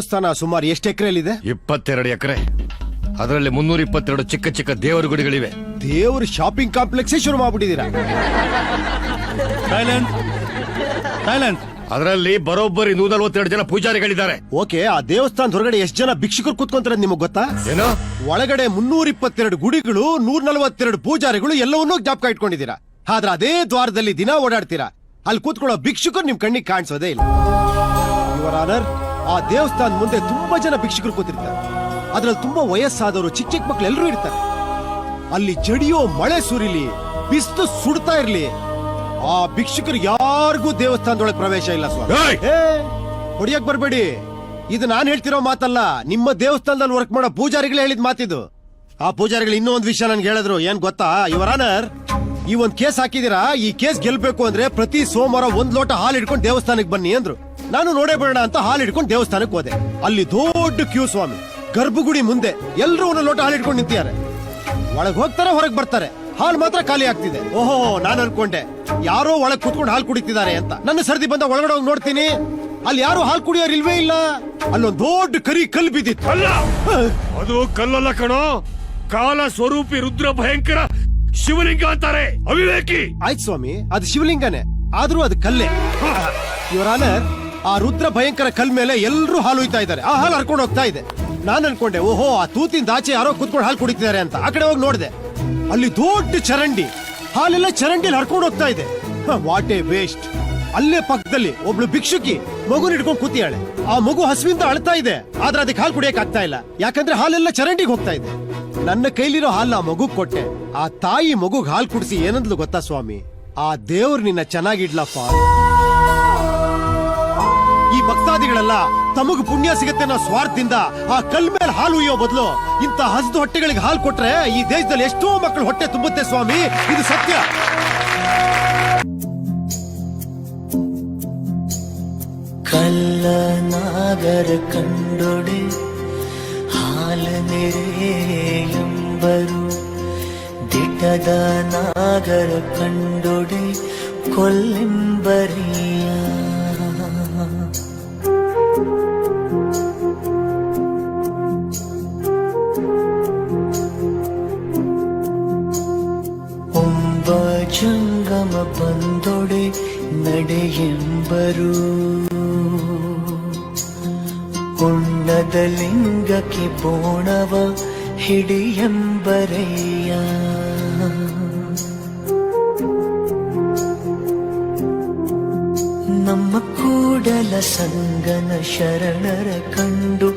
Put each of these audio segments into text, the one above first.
ದೇವಸ್ಥಾನ ಸುಮಾರು ಎಷ್ಟು ಎಕರೆಯಲ್ಲಿದೆ? ಇಪ್ಪತ್ತೆರಡು ಎಕರೆ. ಅದರಲ್ಲಿ ಮುನ್ನೂರ ಇಪ್ಪತ್ತೆರಡು ಚಿಕ್ಕ ಚಿಕ್ಕ ದೇವರ ಗುಡಿಗಳಿವೆ. ದೇವ್ರ ಶಾಪಿಂಗ್ ಕಾಂಪ್ಲೆಕ್ಸ್ ಶುರು ಮಾಡ್ಬಿಟ್ಟಿದ್ದೀರಾ? ಸೈಲೆನ್ಸ್ ಸೈಲೆನ್ಸ್ ಅದರಲ್ಲಿ ಬರೋಬ್ಬರಿ ನೂರ ನಲವತ್ತೆರಡು ಜನ ಪೂಜಾರಿಗಳಿದ್ದಾರೆ. ಓಕೆ ಆ ದೇವಸ್ಥಾನದ ಹೊರಗಡೆ ಎಷ್ಟು ಜನ ಭಿಕ್ಷುಕರು ಕೂತ್ಕೊಂತಾರೆ ನಿಮಗೆ ಗೊತ್ತಾ? ಏನೋ? ಒಳಗಡೆ ಮುನ್ನೂರ ಇಪ್ಪತ್ತೆರಡು ಗುಡಿಗಳು ನೂರ ನಲವತ್ತೆರಡು ಪೂಜಾರಿಗಳು ಎಲ್ಲವನ್ನೂ ಜ್ಞಾಪಕ ಇಟ್ಕೊಂಡಿದ್ದೀರಾ? ಆದ್ರೆ ಅದೇ ದ್ವಾರದಲ್ಲಿ ದಿನ ಓಡಾಡ್ತೀರಾ? ಅಲ್ಲಿ ಕೂತ್ಕೊಳ್ಳೋ ಭಿಕ್ಷುಕರು ನಿಮ್ ಕಣ್ಣಿಗೆ ಕಾಣಿಸೋದೇ ಇಲ್ಲ. ಯುವರ್ ಆನರ್ ಆ ದೇವಸ್ಥಾನ ಮುಂದೆ ತುಂಬಾ ಜನ ಭಿಕ್ಷುಕರು ಕೂತಿರ್ತಾರೆ. ಅದ್ರಲ್ಲಿ ತುಂಬಾ ವಯಸ್ಸಾದವರು ಚಿಕ್ಕ ಚಿಕ್ಕ ಮಕ್ಳು ಎಲ್ಲರೂ ಇರ್ತಾರೆ. ಅಲ್ಲಿ ಜಡಿಯೋ ಮಳೆ ಸುರಿಲಿ ಬಿಸ್ತು ಸುಡ್ತಾ ಇರ್ಲಿ ಆ ಭಿಕ್ಷುಕರು ಯಾರಿಗೂ ದೇವಸ್ಥಾನದೊಳಗೆ ಪ್ರವೇಶ ಇಲ್ಲ ಸ್ವಾಮಿ. ಏಯ್! ಏ ಹೊಡಿಯಕ್ ಬರ್ಬೇಡಿ. ಇದು ನಾನು ಹೇಳ್ತಿರೋ ಮಾತಲ್ಲ ನಿಮ್ಮ ದೇವಸ್ಥಾನದಲ್ಲಿ ವರ್ಕ್ ಮಾಡೋ ಪೂಜಾರಿಗಳೇ ಹೇಳಿದ ಮಾತಿದು. ಆ ಪೂಜಾರಿಗಳು ಇನ್ನೂ ಒಂದ್ ವಿಷಯ ನನ್ಗೆ ಹೇಳಿದ್ರು ಏನ್ ಗೊತ್ತಾ? ಇವರ್ ಆನರ್ ಈ ಒಂದ್ ಕೇಸ್ ಹಾಕಿದೀರಾ ಈ ಕೇಸ್ ಗೆಲ್ಬೇಕು ಅಂದ್ರೆ ಪ್ರತಿ ಸೋಮವಾರ ಒಂದ್ ಲೋಟ ಹಾಲು ಇಟ್ಕೊಂಡು ದೇವಸ್ಥಾನಕ್ಕೆ ಬನ್ನಿ ಅಂದ್ರು. ನಾನು ನೋಡೇ ಬರೋಣ ಅಂತ ಹಾಲು ಹಿಡ್ಕೊಂಡು ದೇವಸ್ಥಾನಕ್ಕೆ ಹೋದೆ. ಅಲ್ಲಿ ದೊಡ್ಡ ಕ್ಯೂ ಸ್ವಾಮಿ ಗರ್ಭಗುಡಿ ಮುಂದೆ ಎಲ್ಲರೂ ಒಂದು ಲೋಟ ಹಾಲು ಹಿಡ್ಕೊಂಡು ನಿಂತಿದ್ದಾರೆ. ಒಳಗೆ ಹೋಗ್ತಾರೆ ಹೊರಗೆ ಬರ್ತಾರೆ. ಹಾಲು ಮಾತ್ರ ಖಾಲಿ ಆಗ್ತಿದೆ. ಓಹೋ ನಾನು ಅನ್ಕೊಂಡೆ ಯಾರೋ ಒಳಗೆ ಕುತ್ಕೊಂಡು ಹಾಲು ಕುಡಿತಿದ್ದಾರೆ ಅಂತ. ನನ್ನ ಸರ್ದಿ ಬಂದ ಒಳಗಡೆ ಹೋಗಿ ನೋಡ್ತೀನಿ. ಅಲ್ಲಿ ಯಾರು ಹಾಲು ಕುಡಿಯೋರು ಇಲ್ವೇ ಇಲ್ಲ. ಅಲ್ಲೊಂದು ದೊಡ್ಡ ಕರಿ ಕಲ್ ಬಿದ್ದಿತ್ತು. ಅಲ್ಲ! ಅದು ಕಲ್ಲಲ್ಲ ಕಣೋ. ಕಾಲ ಸ್ವರೂಪಿ ರುದ್ರ ಭಯಂಕರ ಶಿವಲಿಂಗ ಅಂತಾರೆ. ಅವಿವೇಕಿ! ಆಯ್ತು ಸ್ವಾಮಿ ಅದು ಶಿವಲಿಂಗನೇ ಆದ್ರೂ ಅದು ಕಲ್ಲೇ. ಇವರ ಆನರ್ ಆ ರುದ್ರ ಭಯಂಕರ ಕಲ್ ಮೇಲೆ ಎಲ್ರೂ ಹಾಲು ಹೋಯ್ತಾ ಇದ್ದಾರೆ. ಆ ಹಾಲು ಹರ್ಕೊಂಡು ಹೋಗ್ತಾ ಇದೆ. ನಾನು ಅನ್ಕೊಂಡೆ, ಓಹೋ, ಆ ತೂತಿನ ಆಚೆ ಯಾರೋ ಕುತ್ಕೊಂಡು ಹಾಲು ಕುಡಿತಿದ್ದಾರೆ ಅಂತ. ಆ ಕಡೆ ಹೋಗಿ ನೋಡಿದೆ. ಅಲ್ಲಿ ದೊಡ್ಡ ಚರಂಡಿ. ಹಾಲೆಲ್ಲ ಚರಂಡಿಲಿ ಹರ್ಕೊಂಡು ಹೋಗ್ತಾ ಇದೆ. ವಾಟ್ ಎ ವೇಸ್ಟ್ ಅಲ್ಲೇ ಪಕ್ಕದಲ್ಲಿ ಒಬ್ಳು ಭಿಕ್ಷುಕಿ ಮಗುನ ಹಿಡ್ಕೊಂಡು ಕೂತಿಯಾಳೆ ಆ ಮಗು ಹಸುವಿಂದ ಅಳ್ತಾ ಇದೆ. ಆದ್ರೆ ಅದಕ್ಕೆ ಹಾಲು ಕುಡಿಯಕ್ ಆಗ್ತಾ ಇಲ್ಲ. ಯಾಕಂದ್ರೆ ಹಾಲೆಲ್ಲ ಚರಂಡಿಗೆ ಹೋಗ್ತಾ ಇದೆ. ನನ್ನ ಕೈಲಿರೋ ಹಾಲು ಆ ಮಗು ಕೊಟ್ಟೆ. ಆ ತಾಯಿ ಮಗುಗ್ ಹಾಲು ಕುಡಿಸಿ ಏನಂದ್ಲು ಗೊತ್ತಾ ಸ್ವಾಮಿ? ಆ ದೇವ್ರು ನಿನ್ನ ಚೆನ್ನಾಗಿಡ್ಲಪ್ಪ. ಈ ಭಕ್ತಾದಿಗಳೆಲ್ಲ ತಮಗ್ ಪುಣ್ಯ ಸಿಗತ್ತೆ ಅನ್ನೋ ಸ್ವಾರ್ಥದಿಂದ ಆ ಕಲ್ ಮೇಲೆ ಹಾಲು ಉಯ್ಯೋ ಬದಲು ಇಂಥ ಹಸಿದು ಹೊಟ್ಟೆಗಳಿಗೆ ಹಾಲು ಕೊಟ್ರೆ ಈ ದೇಶದಲ್ಲಿ ಎಷ್ಟೋ ಮಕ್ಕಳು ಹೊಟ್ಟೆ ತುಂಬುತ್ತೆ ಸ್ವಾಮಿ. ಇದು ಸತ್ಯ. ಕಲ್ಲ ನಾಗರ ಕಂಡೊಡೆ, ಹಾಲ ನೆರೆಯೆಂಬರು ದಿಟ್ಟದ ನಾಗರ ಕಂಡೊಡೆ, ಕೊಲ್ಲೆಂಬರಿಯ ಜಂಗಮ ಬಂದೊಡೆ ನಡೆಯೆಂಬರು. ಉಣ್ಣದ ಲಿಂಗಕ್ಕೆ ಬೋಣವ ಹಿಡಿಯಂಬರಯ್ಯ. ನಮ್ಮ ಕೂಡಲ ಸಂಗನ ಶರಣರ ಕಂಡು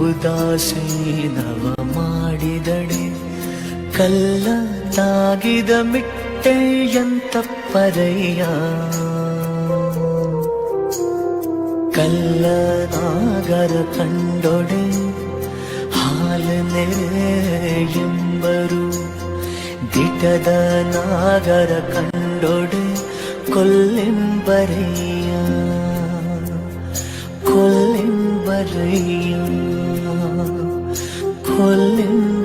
ಉದಾಸೀನವ ಮಾಡಿದಡೆ. ಕಲ್ಲ ತಾಗಿದ ಮಿಟ್ಟೆಯಂತ ಪರಯ್ಯ ಕಲ್ಲ ನಾಗರ ಕಂಡೊಡೆ ಹಾಲು ನೆರೆಯೆಂಬರು ದಿಟದ ನಾಗರ ಕಂಡೊಡೆ ಕೊಲ್ಲೆಂಬರೆಯ ಕೊಲ್ಲೆಂಬರೆಯ ಕೊಲ್ಲೆಂಬರೆಯ